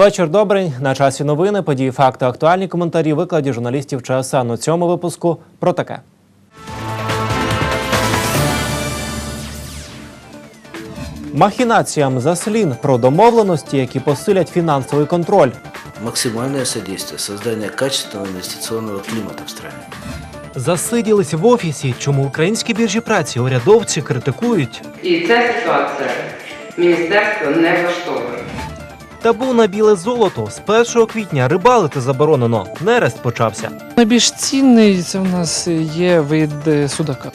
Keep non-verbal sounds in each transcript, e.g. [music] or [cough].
Вечір добрий. На часі новини, події, факти, актуальні коментарі, викладі журналістів ЧСН. У цьому випуску про таке. Махінаціям заслін про домовленості, які посилять фінансовий контроль. максимальное содействие создания качественного инвестиционного климата в стране. Засиділись в офісі. Чому українські біржі праці урядовці критикують? І ця ситуація міністерство не влаштовує. Табу на біле золото з 1 квітня рибалити заборонено. Нерест почався. Найбільш цінний це в нас є вид е, судака.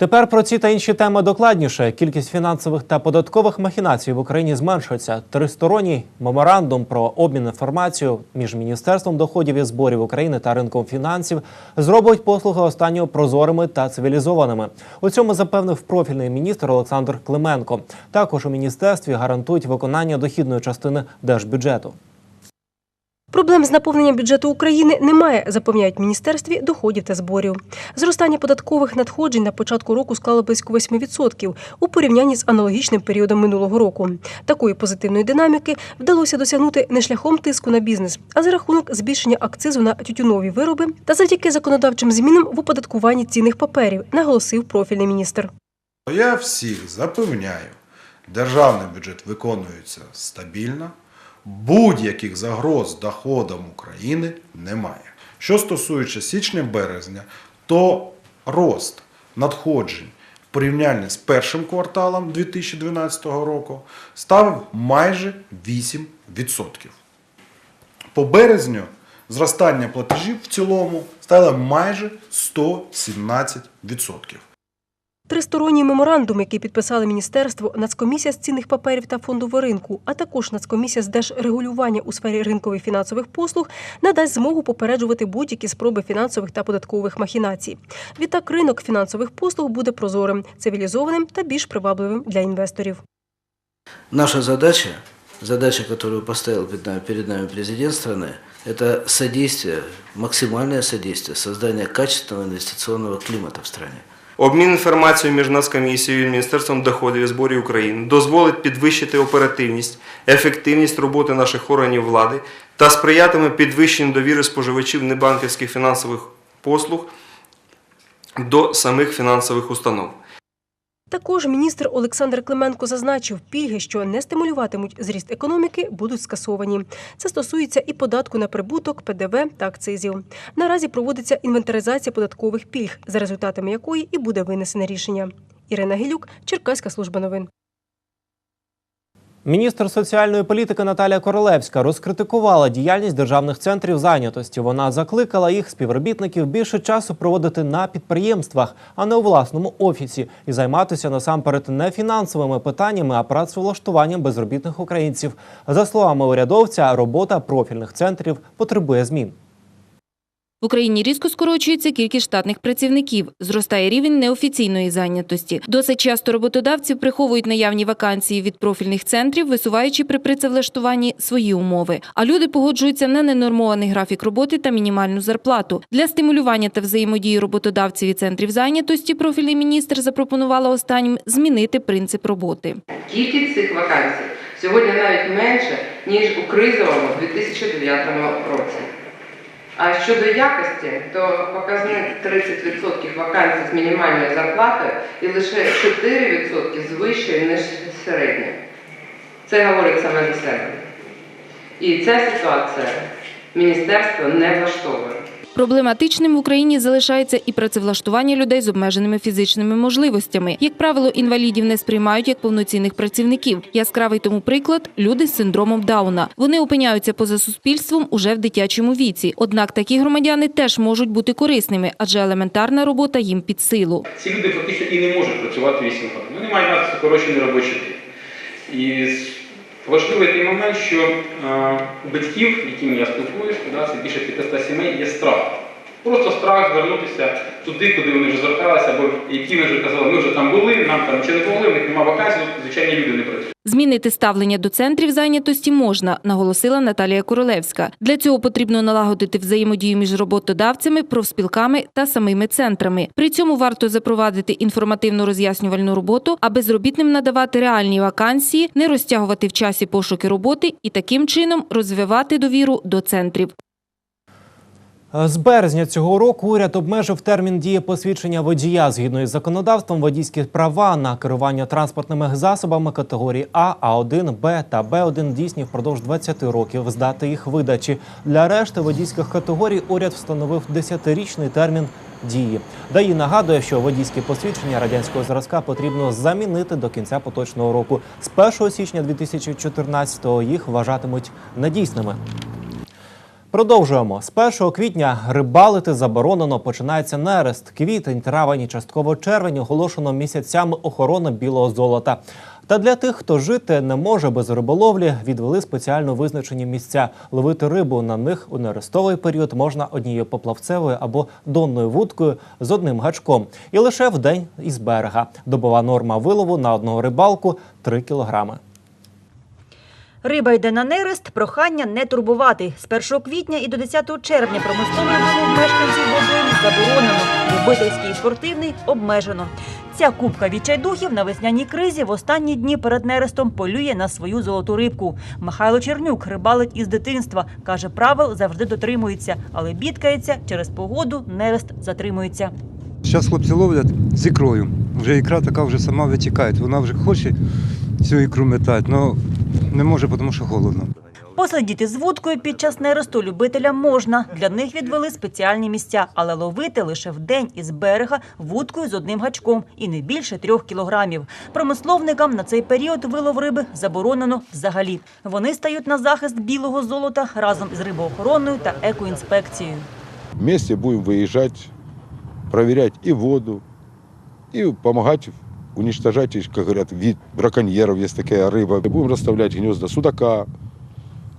Тепер про ці та інші теми докладніше. Кількість фінансових та податкових махінацій в Україні зменшується. Тристоронній меморандум про обмін інформацією між Міністерством доходів і зборів України та ринком фінансів зробить послуги останнього прозорими та цивілізованими. У цьому запевнив профільний міністр Олександр Клименко. Також у міністерстві гарантують виконання дохідної частини держбюджету. Проблем з наповненням бюджету України немає, запевняють в міністерстві доходів та зборів. Зростання податкових надходжень на початку року склало близько 8% у порівнянні з аналогічним періодом минулого року. Такої позитивної динаміки вдалося досягнути не шляхом тиску на бізнес, а за рахунок збільшення акцизу на тютюнові вироби та завдяки законодавчим змінам в оподаткуванні цінних паперів, наголосив профільний міністр. Я всіх запевняю, державний бюджет виконується стабільно, будь-яких загроз доходам України немає. Що стосується січня-березня, то рост надходжень в порівнянні з першим кварталом 2012 року ставив майже 8%. По березню зростання платежів в цілому ставило майже 117%. Тристоронній меморандум, який підписали міністерство, Нацкомісія з цінних паперів та фондового ринку, а також Нацкомісія з держрегулювання у сфері ринкових фінансових послуг, надасть змогу попереджувати будь-які спроби фінансових та податкових махінацій. Відтак, ринок фінансових послуг буде прозорим, цивілізованим та більш привабливим для інвесторів. Наша задача, задача, которую поставил перед нами, президент страны, это содействие, максимальное содействие создания качественного инвестиционного климата в стране. Обмін інформацією між Нацкомісією і Міністерством доходів і зборів України дозволить підвищити оперативність, ефективність роботи наших органів влади та сприятиме підвищенню довіри споживачів небанківських фінансових послуг до самих фінансових установ. Також міністр Олександр Клименко зазначив, пільги, що не стимулюватимуть зріст економіки, будуть скасовані. Це стосується і податку на прибуток, ПДВ та акцизів. Наразі проводиться інвентаризація податкових пільг, за результатами якої і буде винесене рішення. Ірина Гілюк, Черкаська служба новин. Міністр соціальної політики Наталія Королевська розкритикувала діяльність державних центрів зайнятості. Вона закликала їх співробітників більше часу проводити на підприємствах, а не у власному офісі, і займатися насамперед не фінансовими питаннями, а працевлаштуванням безробітних українців. За словами урядовця, робота профільних центрів потребує змін. В Україні різко скорочується кількість штатних працівників, зростає рівень неофіційної зайнятості. Досить часто роботодавці приховують наявні вакансії від профільних центрів, висуваючи при працевлаштуванні свої умови. А люди погоджуються на ненормований графік роботи та мінімальну зарплату. Для стимулювання та взаємодії роботодавців і центрів зайнятості профільний міністр запропонувала останнім змінити принцип роботи. Кількість цих вакансій сьогодні навіть менше, ніж у кризовому 2009 році. А щодо якості, то показник 30% вакансій з мінімальною зарплатою і лише 4% з вищою, ніж середня. Це говорить саме за себе. І ця ситуація міністерство не влаштовує. Проблематичним в Україні залишається і працевлаштування людей з обмеженими фізичними можливостями. Як правило, інвалідів не сприймають як повноцінних працівників. Яскравий тому приклад люди з синдромом Дауна. Вони опиняються поза суспільством уже в дитячому віці. Однак такі громадяни теж можуть бути корисними, адже елементарна робота їм під силу. ці люди фактично і не можуть працювати 8 годин. Вони мають мати скорочений робочий день. І важливий той момент, що е, у батьків, якими я спілкуюся, це більше 500 сімей, є страх Просто страх звернутися туди, куди вони вже зверталися, або які ми вже казали, ми вже там були, нам там нічого не помогли, в них немає вакансій, звичайні люди не працюють. Змінити ставлення до центрів зайнятості можна, наголосила Наталія Королевська. Для цього потрібно налагодити взаємодію між роботодавцями, профспілками та самими центрами. При цьому варто запровадити інформативну роз'яснювальну роботу, а безробітним надавати реальні вакансії, не розтягувати в часі пошуки роботи і таким чином розвивати довіру до центрів. З березня цього року уряд обмежив термін дії посвідчення водія згідно із законодавством водійські права на керування транспортними засобами категорії А, А1, Б та Б1 дійсні впродовж 20 років з дати їх видачі. Для решти водійських категорій уряд встановив 10-річний термін дії. ДАІ нагадує, що водійські посвідчення радянського зразка потрібно замінити до кінця поточного року. З 1 січня 2014-го їх вважатимуть недійсними. Продовжуємо. З 1 квітня рибалити заборонено. Починається нерест. Квітень, травень і частково червень оголошено місяцями охорони білого золота. Та для тих, хто жити не може без риболовлі, відвели спеціально визначені місця. Ловити рибу на них у нерестовий період можна однією поплавцевою або донною вудкою з одним гачком. І лише в день із берега. Добова норма вилову на одного рибалку 3 кілограми. Риба йде на нерест, прохання не турбувати. З 1 квітня і до 10 червня промисловий вилов мешканців водойм заборонено, любительський і спортивний обмежено. Ця кубка відчайдухів на весняній кризі в останні дні перед нерестом полює на свою золоту рибку. Михайло Чернюк рибалить із дитинства. Каже, правил завжди дотримується, але бідкається через погоду нерест затримується. Зараз хлопці ловлять з ікрою. Вже ікра така вже сама витікає. Вона вже хоче цю ікру метати, але не може, тому що холодно. Посидіти з вудкою під час нересту любителям можна. Для них відвели спеціальні місця, але ловити лише вдень із берега вудкою з одним гачком і не більше трьох кілограмів. Промисловникам на цей період вилов риби заборонено взагалі. Вони стають на захист білого золота разом із рибоохоронною та екоінспекцією. Вместе будем выезжать, проверять и воду, и помогать уничтожать, как говорят, вид браконьеров, есть такая рыба. Будем расставлять гнезда судака,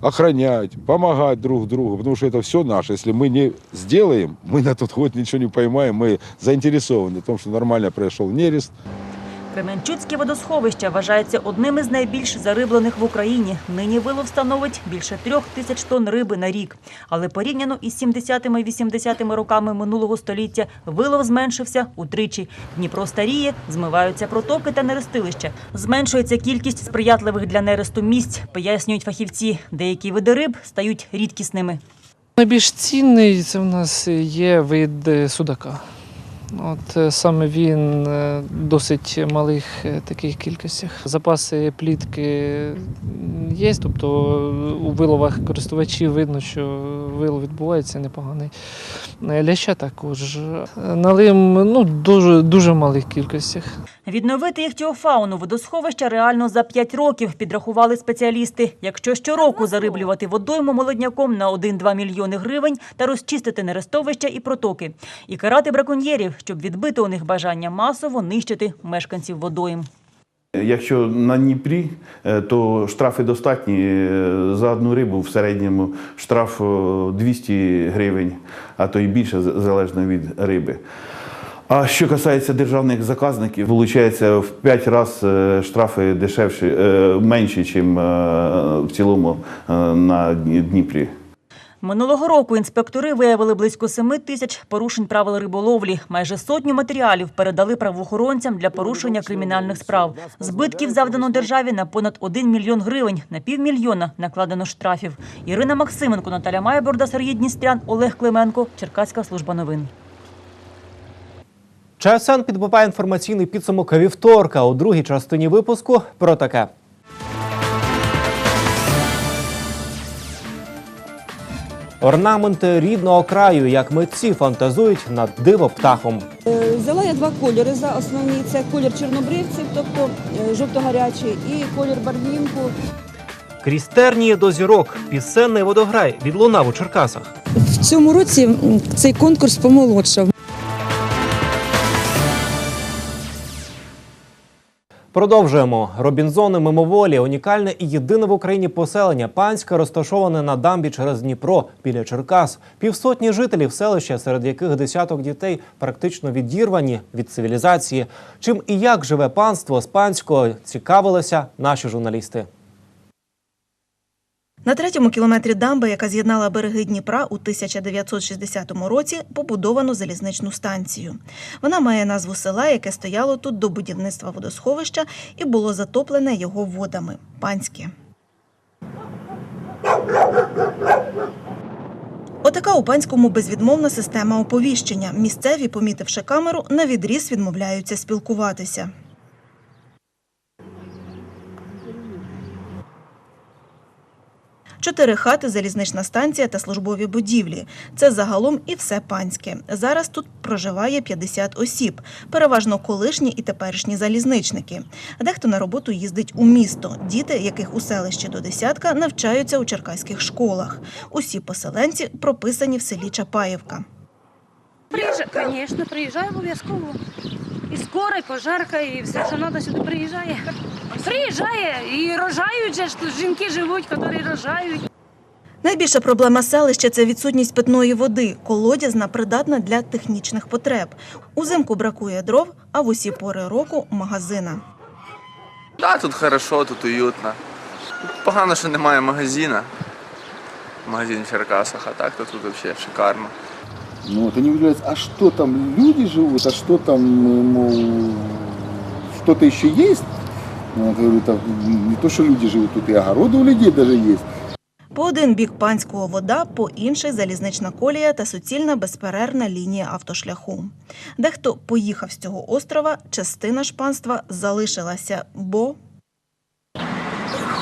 охранять, помогать друг другу, потому что это все наше. Если мы не сделаем, мы на тот год ничего не поймаем, мы заинтересованы в том, что нормально произошел нерест, Кременчуцьке водосховище вважається одним із найбільш зариблених в Україні. Нині вилов становить більше трьох тисяч тонн риби на рік. Але порівняно із 70-ми і 80-ми роками минулого століття вилов зменшився утричі. Дніпро старіє, змиваються протоки та нерестилища. Зменшується кількість сприятливих для нересту місць, пояснюють фахівці. Деякі види риб стають рідкісними. Найбільш цінний це в нас є вид е, судака. От е, саме він е, досить малих е, таких кількостях. Запаси плітки є, тобто у виловах користувачів видно, що вилов відбувається непоганий. Ляща також. Налим ну, дуже, дуже малих кількостях. Відновити іхтіофауну водосховища реально за 5 років, підрахували спеціалісти. Якщо щороку зариблювати водойму молодняком на 1-2 мільйони гривень та розчистити нерестовища і протоки. І карати браконьєрів, щоб відбити у них бажання масово нищити мешканців водойм. Якщо на Дніпрі, е, то штрафи достатні. Е, За одну рибу в середньому штраф е, 200 гривень, а то й більше залежно від риби. А що касається державних заказників, виходить в 5 разів штрафи дешевші, е, менші, ніж в цілому е, на Дніпрі. Минулого року інспектори виявили близько 7 тисяч порушень правил риболовлі. Майже сотню матеріалів передали правоохоронцям для порушення кримінальних справ. Збитків завдано державі на понад 1 мільйон гривень, на півмільйона накладено штрафів. Ірина Максименко, Наталя Майборда, Сергій Дністрян, Олег Клименко, Черкаська служба новин. ЧСН підбиває інформаційний підсумок вівторка у другій частині випуску про таке. Орнаменти рідного краю, як митці фантазують над диво птахом. Е, Взяла я два кольори за основні. Це колір чорнобривців, тобто е, жовто-гарячий, і колір барвінку. Крізь тернії до зірок. Пісенний водограй відлунав у Черкасах. В цьому році цей конкурс помолодшав. Продовжуємо. Робінзони мимоволі унікальне і єдине в Україні поселення панське розташоване на дамбі через Дніпро біля Черкас. Півсотні жителів селища, серед яких десяток дітей практично відірвані від цивілізації. Чим і як живе панство з панського цікавилися наші журналісти. На третьому кілометрі дамби, яка з'єднала береги Дніпра у 1960 році, побудовано залізничну станцію. Вона має назву села, яке стояло тут до будівництва водосховища і було затоплене його водами панське. Отака у панському безвідмовна система оповіщення. Місцеві, помітивши камеру, на відріз відмовляються спілкуватися. Чотири хати, залізнична станція та службові будівлі. Це загалом і все панське. Зараз тут проживає 50 осіб, переважно колишні і теперішні залізничники. Дехто на роботу їздить у місто. Діти, яких у селищі до десятка, навчаються у черкаських школах. Усі поселенці прописані в селі Чапаєвка. Приїжджає, звісно, приїжджає обов'язково. І скоро, і пожарка, і все, що треба, сюди приїжджає. Приїжджає і рожають же ж тут жінки живуть, які рожають. Найбільша проблема селища це відсутність питної води. Колодязна придатна для технічних потреб. Узимку бракує дров, а в усі пори року магазина. Да, тут хорошо, тут уютно. Погано, що немає магазина. Магазин в Черкасах, а так то тут взагалі шикарно. Ну, вот они удивляются, а что там люди живут, а что там, э, мол, что-то еще есть? Ну, Вот, я говорю, там не то, что люди живут, тут и огороды у людей даже есть. По один бік панського вода, по інший залізнична колія та суцільна безперервна лінія автошляху. Дехто поїхав з цього острова, частина ж панства залишилася, бо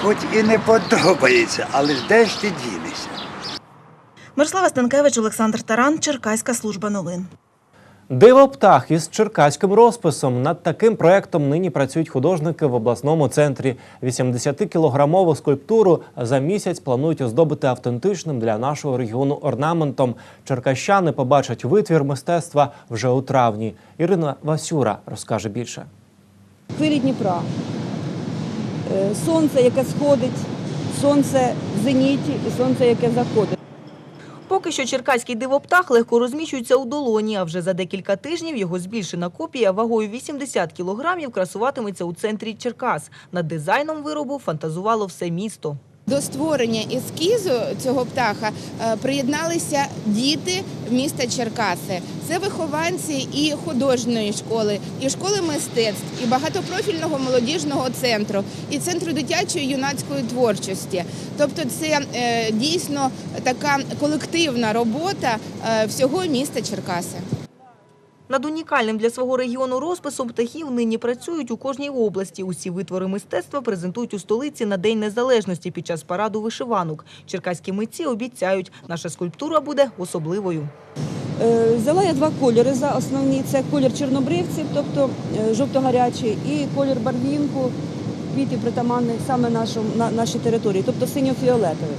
Хоч і не подобається, але ж де ж ти дінешся? Мирослава Станкевич, Олександр Таран, Черкаська служба новин. Диво птах із черкаським розписом. Над таким проектом нині працюють художники в обласному центрі. 80-кілограмову скульптуру за місяць планують оздобити автентичним для нашого регіону орнаментом. Черкащани побачать витвір мистецтва вже у травні. Ірина Васюра розкаже більше. хвилі Дніпра. Е, Сонце, яке сходить, сонце в зеніті і сонце, яке заходить. Поки що черкаський дивоптах легко розміщується у долоні, а вже за декілька тижнів його збільшена копія вагою 80 кілограмів красуватиметься у центрі Черкас. Над дизайном виробу фантазувало все місто. До створення ескізу цього птаха е, приєдналися діти міста Черкаси. Це вихованці і художньої школи, і школи мистецтв, і багатопрофільного молодіжного центру, і центру дитячої юнацької творчості. Тобто, це е, дійсно така колективна робота е, всього міста Черкаси. Над унікальним для свого регіону розписом птахів нині працюють у кожній області. Усі витвори мистецтва презентують у столиці на День Незалежності під час параду вишиванок. Черкаські митці обіцяють, наша скульптура буде особливою. Е, Взяла я два кольори за основні. Це колір чорнобривців, тобто е, жовто-гарячий, і колір барвінку, квітів притаманних саме на, нашій території, тобто синьо-фіолетовий.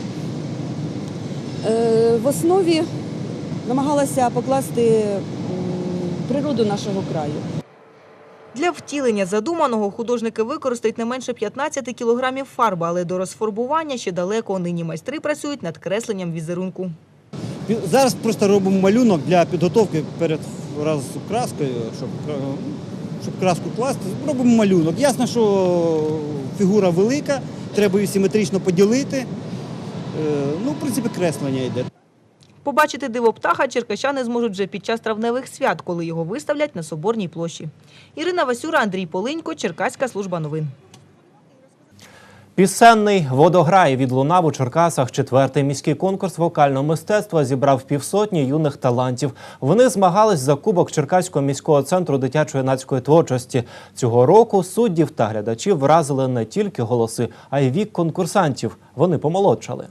Е, В основі намагалася покласти природу нашого краю. Для втілення задуманого художники використають не менше 15 кілограмів фарби, але до розфарбування ще далеко. Нині майстри працюють над кресленням візерунку. Зараз просто робимо малюнок для підготовки перед раз краскою, щоб, щоб краску класти. Робимо малюнок. Ясно, що фігура велика, треба її симетрично поділити. Е, Ну, в принципі, креслення йде. Побачити диво птаха черкащани зможуть вже під час травневих свят, коли його виставлять на Соборній площі. Ірина Васюра, Андрій Полинько, Черкаська служба новин. Пісенний водограй відлунав у Черкасах. Четвертий міський конкурс вокального мистецтва зібрав півсотні юних талантів. Вони змагались за кубок Черкаського міського центру дитячо-юнацької творчості. Цього року суддів та глядачів вразили не тільки голоси, а й вік конкурсантів. Вони помолодшали.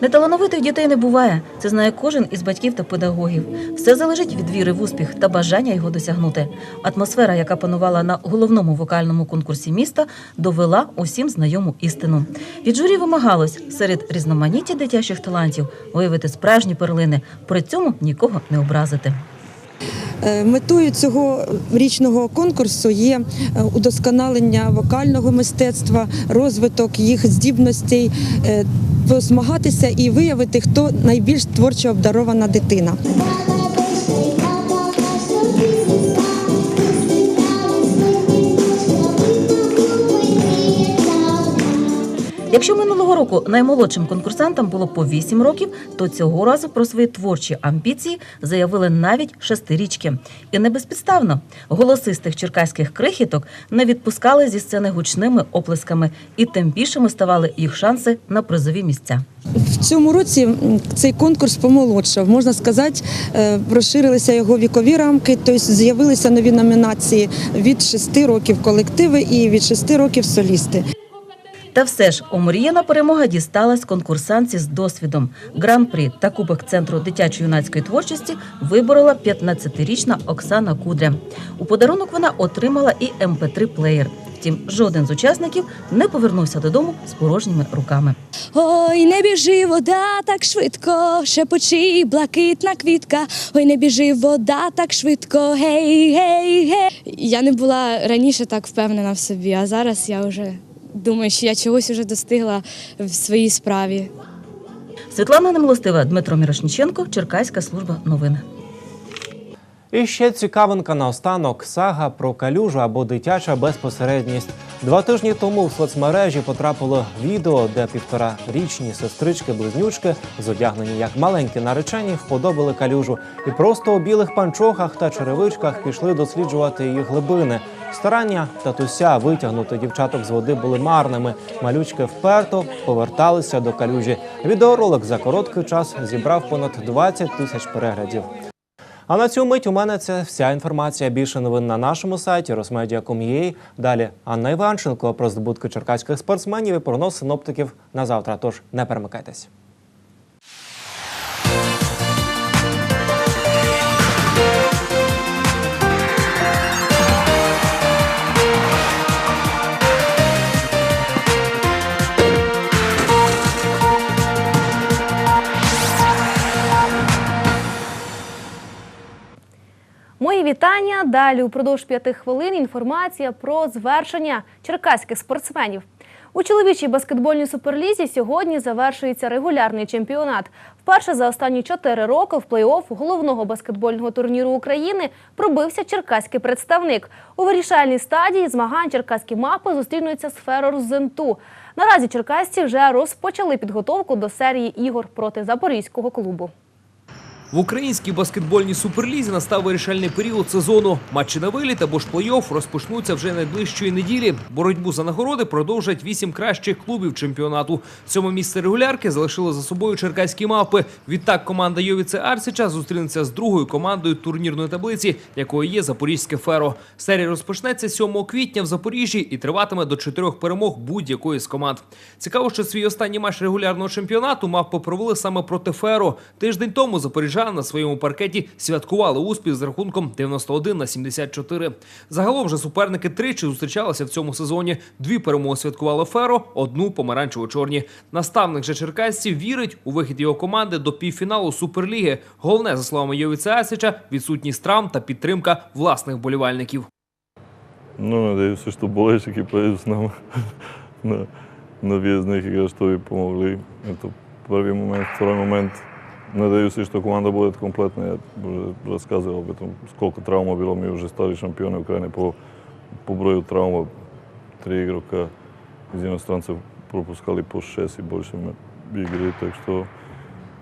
Неталановитих дітей не буває. Це знає кожен із батьків та педагогів. Все залежить від віри в успіх та бажання його досягнути. Атмосфера, яка панувала на головному вокальному конкурсі міста, довела усім знайому істину. Від журі вимагалось серед різноманіття дитячих талантів виявити справжні перлини, при цьому нікого не образити. Е, Метою цього річного конкурсу є е, удосконалення вокального мистецтва, розвиток їх здібностей, е, позмагатися і виявити, хто найбільш творчо обдарована дитина. Якщо минулого року наймолодшим конкурсантам було по 8 років, то цього разу про свої творчі амбіції заявили навіть шестирічки. І не безпідставно. Голосистих черкаських крихіток не відпускали зі сцени гучними оплесками, і тим більшими ставали їх шанси на призові місця. В цьому році цей конкурс помолодшав. Можна сказати, е, розширилися його вікові рамки, тобто з'явилися нові номінації від 6 років колективи і від 6 років солісти. Та все ж омріяна перемога дісталась конкурсантці з досвідом. Гран-прі та кубок центру дитячо-юнацької творчості виборола 15-річна Оксана Кудря. У подарунок вона отримала і МП3 плеєр. Втім, жоден з учасників не повернувся додому з порожніми руками. Ой, не біжи вода так швидко, шепочи блакитна квітка. Ой, не біжи вода так швидко, гей, гей, гей. Я не була раніше так впевнена в собі, а зараз я вже думаю, що я чогось вже достигла в своїй справі. Світлана Немилостива, Дмитро Мірошніченко, Черкаська служба новин. І ще цікавинка наостанок сага про калюжу або дитяча безпосередність. Два тижні тому в соцмережі потрапило відео, де півторарічні сестрички-близнючки, зодягнені як маленькі наречені, вподобали калюжу і просто у білих панчохах та черевичках пішли досліджувати її глибини. Старання татуся витягнути дівчаток з води були марними. Малючки вперто поверталися до калюжі. Відеоролик за короткий час зібрав понад 20 тисяч переглядів. А на цю мить у мене це вся інформація. Більше новин на нашому сайті rosmedia.com.ua. Далі Анна Іванченко про здобутки черкаських спортсменів і прогноз синоптиків на завтра. Тож не перемикайтесь. Мої вітання. Далі упродовж п'яти хвилин інформація про звершення черкаських спортсменів. У чоловічій баскетбольній суперлізі сьогодні завершується регулярний чемпіонат. Вперше за останні чотири роки в плей-офф головного баскетбольного турніру України пробився черкаський представник. У вирішальній стадії змагань черкаські мапи зустрінуться з Ферорзенту. Наразі черкасці вже розпочали підготовку до серії ігор проти запорізького клубу. В українській баскетбольній суперлізі настав вирішальний період сезону. Матчі на виліт або ж плей-офф розпочнуться вже найближчої неділі. Боротьбу за нагороди продовжать вісім кращих клубів чемпіонату. Сьоме місце регулярки залишили за собою черкаські мапи. Відтак команда Йовіце Арсіча зустрінеться з другою командою турнірної таблиці, якою є Запорізьке Феро. Серія розпочнеться 7 квітня в Запоріжжі і триватиме до чотирьох перемог будь-якої з команд. Цікаво, що свій останній матч регулярного чемпіонату мапи провели саме проти Феро. Тиждень тому запоріжани на своєму паркеті святкували успіх з рахунком 91 на 74. Загалом же суперники тричі зустрічалися в цьому сезоні. Дві перемоги святкували Феро, одну помаранчево-чорні. Наставник же черкасців вірить у вихід його команди до півфіналу Суперліги. Головне, за словами Йовіця Асича, відсутність травм та підтримка власних болівальників. Ну, надеюсь, что болельщики поедут с нами [laughs] на, на въездных играх, чтобы помогли. Это первый момент. Второй момент. Надеюсь, что команда будет комплектная. Я уже рассказывал об этом, сколько травм было. Мы уже стали чемпионы Украины по, по брою травм. Три игрока из иностранцев пропускали по 6 и больше игры. Так что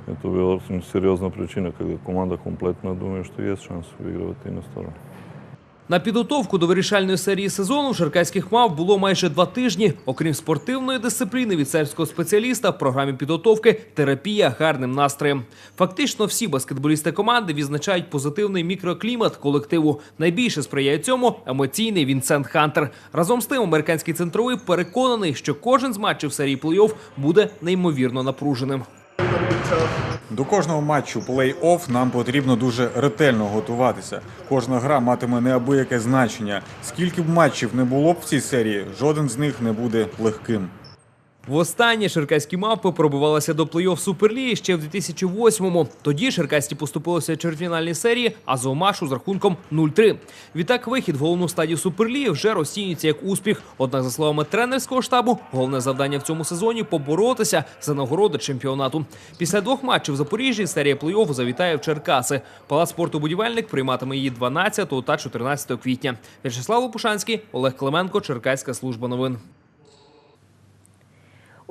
это была очень серьезная причина, когда команда комплектна. Думаю, что есть шанс выигрывать и на сторону. На підготовку до вирішальної серії сезону в черкаських мав було майже два тижні. Окрім спортивної дисципліни від сербського спеціаліста в програмі підготовки терапія гарним настроєм. Фактично всі баскетболісти команди відзначають позитивний мікроклімат колективу. Найбільше сприяє цьому емоційний Вінсент Хантер. Разом з тим, американський центровий переконаний, що кожен з матчів серії плей-офф буде неймовірно напруженим. До кожного матчу плей-офф нам потрібно дуже ретельно готуватися. Кожна гра матиме неабияке значення. Скільки б матчів не було б в цій серії, жоден з них не буде легким. Востаннє черкаські мавпи пробивалися до плей-офф Суперліги ще в 2008-му. Тоді черкасці поступилися в серії, а Зоомашу з рахунком 0-3. Відтак вихід в головну стадію Суперліги вже розцінюється як успіх. Однак, за словами тренерського штабу, головне завдання в цьому сезоні поборотися за нагороди чемпіонату. Після двох матчів в Запоріжжі серія плей-оффу завітає в Черкаси. Палац спорту будівельник прийматиме її 12 та 14 квітня. В'ячеслав Лопушанський, Олег Клименко, Черкаська служба новин.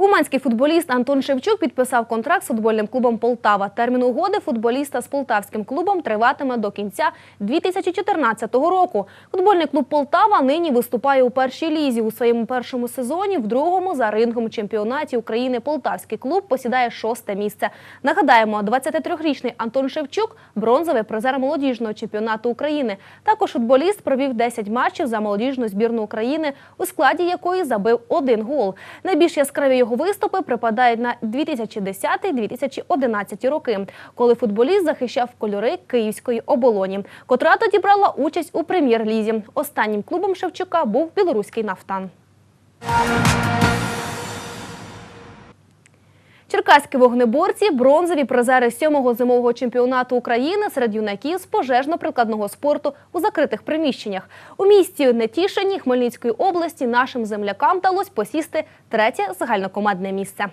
Уманський футболіст Антон Шевчук підписав контракт з футбольним клубом Полтава. Термін угоди футболіста з полтавським клубом триватиме до кінця 2014 року. Футбольний клуб Полтава нині виступає у першій лізі. У своєму першому сезоні, в другому за рингом чемпіонаті України Полтавський клуб посідає шосте місце. Нагадаємо, 23-річний Антон Шевчук бронзовий призер молодіжного чемпіонату України. Також футболіст провів 10 матчів за молодіжну збірну України, у складі якої забив один гол. Найбільш яскраві його виступи припадають на 2010-2011 роки, коли футболіст захищав кольори Київської оболоні, котра тоді брала участь у прем'єр-лізі. Останнім клубом Шевчука був білоруський нафтан. Черкаські вогнеборці бронзові призери сьомого зимового чемпіонату України серед юнаків з пожежно-прикладного спорту у закритих приміщеннях. У місті Нетішині Хмельницької області нашим землякам вдалося посісти третє загальнокомандне місце.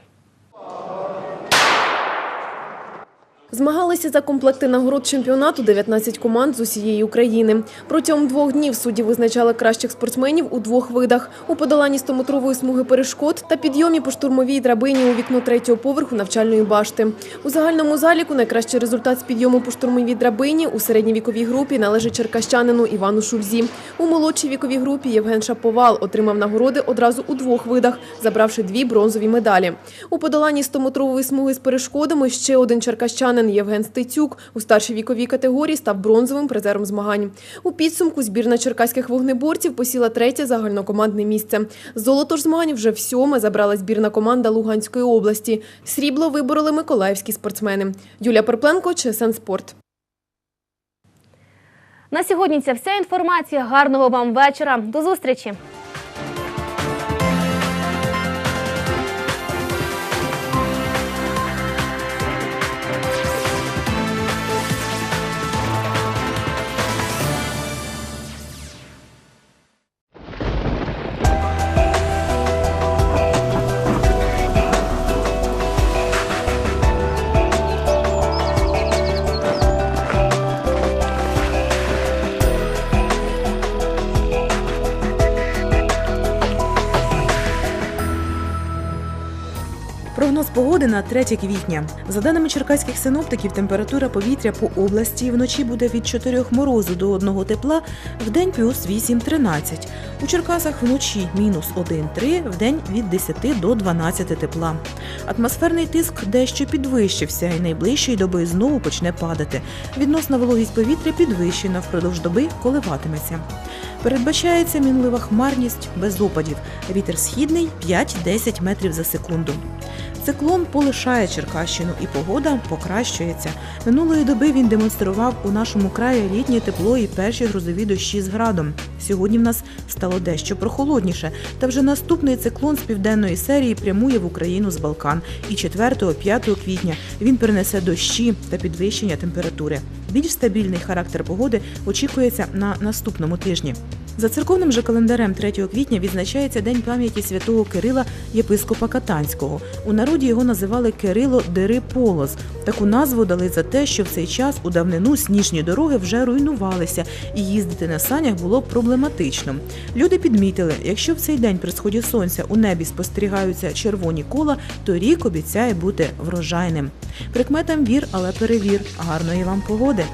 Змагалися за комплекти нагород чемпіонату 19 команд з усієї України. Протягом двох днів судді визначали кращих спортсменів у двох видах – у подоланні 100-метрової смуги перешкод та підйомі по штурмовій драбині у вікно третього поверху навчальної башти. У загальному заліку найкращий результат з підйому по штурмовій драбині у середній віковій групі належить черкащанину Івану Шульзі. У молодшій віковій групі Євген Шаповал отримав нагороди одразу у двох видах, забравши дві бронзові медалі. У подоланні 100-метрової смуги з перешкодами ще один черкащанин Євген Стецюк у старшій віковій категорії став бронзовим призером змагань. У підсумку збірна черкаських вогнеборців посіла третє загальнокомандне місце. Золото ж змагань вже в сьоме забрала збірна команда Луганської області. Срібло вибороли миколаївські спортсмени. Юлія Перпленко, ЧСН Спорт. На сьогодні ця вся інформація. Гарного вам вечора. До зустрічі! На 3 квітня. За даними черкаських синоптиків, температура повітря по області вночі буде від 4 морозу до 1 тепла, вдень плюс 8-13. У Черкасах вночі мінус 1-3, вдень від 10 до 12 тепла. Атмосферний тиск дещо підвищився і найближчої доби знову почне падати. Відносна вологість повітря підвищена впродовж доби коливатиметься. Передбачається мінлива хмарність без опадів. Вітер східний 5-10 метрів за секунду. Циклон полишає Черкащину і погода покращується. Минулої доби він демонстрував у нашому краї літнє тепло і перші грозові дощі з градом. Сьогодні в нас стало дещо прохолодніше, та вже наступний циклон з південної серії прямує в Україну з Балкан. І 4-5 квітня він принесе дощі та підвищення температури. Більш стабільний характер погоди очікується на наступному тижні. За церковним же календарем 3 квітня відзначається День пам'яті святого Кирила єпископа Катанського. У народі його називали Кирило Дери-Полос. Таку назву дали за те, що в цей час у давнину сніжні дороги вже руйнувалися, і їздити на санях було проблематично. Люди підмітили, якщо в цей день при сході сонця у небі спостерігаються червоні кола, то рік обіцяє бути врожайним. Прикметам вір, але перевір. Гарної вам погоди!